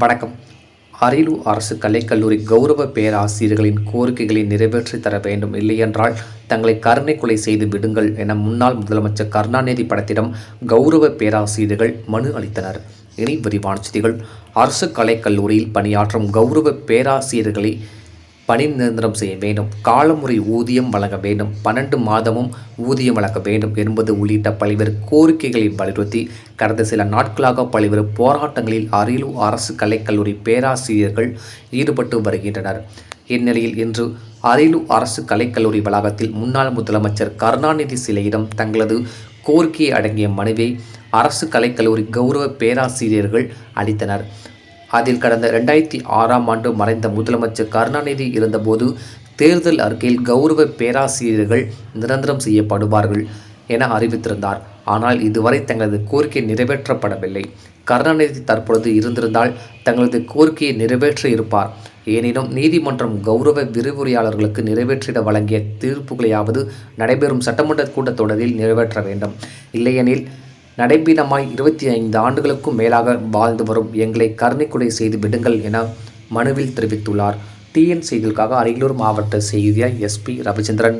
வணக்கம். அரியலூர் அரசு கலைக்கல்லூரி கௌரவ பேராசிரியர்களின் கோரிக்கைகளை நிறைவேற்றி தர வேண்டும் இல்லையென்றால் தங்களை கருணை கொலை செய்து விடுங்கள் என முன்னாள் முதலமைச்சர் கருணாநிதி படத்திடம் கௌரவ பேராசிரியர்கள் மனு அளித்தனர். இனி விரிவான செய்திகள். அரசு கலைக்கல்லூரியில் பணியாற்றும் கௌரவ பேராசிரியர்களை பணி நிரந்தரம் செய்ய வேண்டும். காலமுறை ஊதியம் வழங்க வேண்டும். பன்னெண்டு மாதமும் ஊதியம் வழங்க வேண்டும் என்பது உள்ளிட்ட பல்வேறு கோரிக்கைகளை வலியுறுத்தி கடந்த சில நாட்களாக பல்வேறு போராட்டங்களில் அரியலூர் அரசு கலைக்கல்லூரி பேராசிரியர்கள் ஈடுபட்டு வருகின்றனர். இந்நிலையில் இன்று அரியலூர் அரசு கலைக்கல்லூரி வளாகத்தில் முன்னாள் முதலமைச்சர் கருணாநிதி சிலையிடம் தங்களது கோரிக்கை அடங்கிய மனுவை அரசு கலைக்கல்லூரி கௌரவ பேராசிரியர்கள் அளித்தனர். அதில் கடந்த ரெண்டாயிரத்தி ஆறாம் ஆண்டு மறைந்த முதலமைச்சர் கருணாநிதி இருந்தபோது தேர்தல் அறிக்கையில் கௌரவ பேராசிரியர்கள் நிரந்தரம் செய்யப்படுவார்கள் என அறிவித்திருந்தார். ஆனால் இதுவரை தங்களது கோரிக்கை நிறைவேற்றப்படவில்லை. கருணாநிதி தற்பொழுது இருந்திருந்தால் தங்களது கோரிக்கையை நிறைவேற்றி இருப்பார். எனினும் நீதிமன்றம் கௌரவ விரிவுரையாளர்களுக்கு நிறைவேற்றிட வழங்கிய தீர்ப்புகளையாவது நடைபெறும் சட்டமன்ற கூட்டத்தொடரில் நிறைவேற்ற வேண்டும். இல்லையெனில் நடைபீனமாய் இருபத்தி ஐந்து ஆண்டுகளுக்கும் மேலாக வாழ்ந்து வரும் எங்களை கருணைக்குடை செய்து விடுங்கள் என மனுவில் தெரிவித்துள்ளார். டிஎன் செய்திகளுக்காக அரியலூர் மாவட்ட செய்தியார் எஸ்பி ரவிச்சந்திரன்.